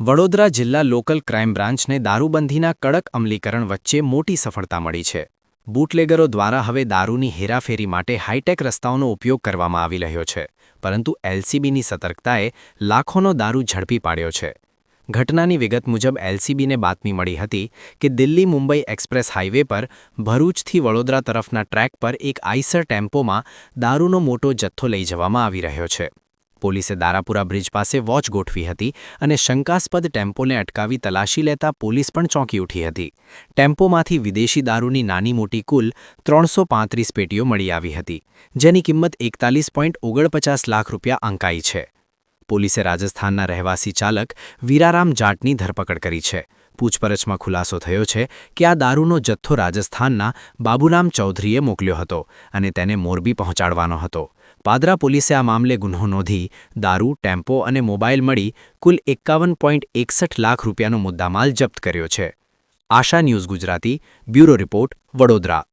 વડોદરા જિલ્લા local crime બ્રાન્ચને દારૂબંધીના કડક અમલીકરણ વચ્ચે મોટી સફળતા મળી છે. બૂટલેગરો દ્વારા હવે દારૂની હેરાફેરી માટે હાઈટેક રસ્તાઓનો ઉપયોગ કરવામાં આવી રહ્યો છે, પરંતુ એલસીબીની સતર્કતાએ લાખોનો દારૂ ઝડપી પાડ્યો છે. ઘટનાની વિગત મુજબ એલસીબીને બાતમી મળી હતી કે દિલ્હી મુંબઈ એક્સપ્રેસ હાઇવે પર ભરૂચથી વડોદરા તરફના ટ્રેક પર એક આઈસર ટેમ્પોમાં દારૂનો મોટો જથ્થો લઈ જવામાં આવી રહ્યો છે. પોલીસે દારાપુરા બ્રિજ પાસે વોચ ગોઠવી હતી અને શંકાસ્પદ ટેમ્પોને અટકાવી તલાશી લેતા પોલીસ પણ ચોંકી ઉઠી હતી. ટેમ્પોમાંથી વિદેશી દારૂની નાની મોટી કુલ ત્રણસો પેટીઓ મળી આવી હતી, જેની કિંમત એકતાલીસ લાખ રૂપિયા અંકાઈ છે. પોલીસે રાજસ્થાનના રહેવાસી ચાલક વીરારામ જાટની ધરપકડ કરી છે. પૂછપરછમાં ખુલાસો થયો છે કે આ દારૂનો જથ્થો રાજસ્થાનના બાબુરામ ચૌધરીએ મોકલ્યો હતો અને તેને મોરબી પહોંચાડવાનો હતો. પાદરા પોલીસે આ મામલે ગુન્હો નોંધી, દારૂ, ટેમ્પો અને મોબાઈલ મળી કુલ એકાવન લાખ રૂપિયાનો મુદ્દામાલ જપ્ત કર્યો છે. Asha news Gujarati, bureau report, Vadodara.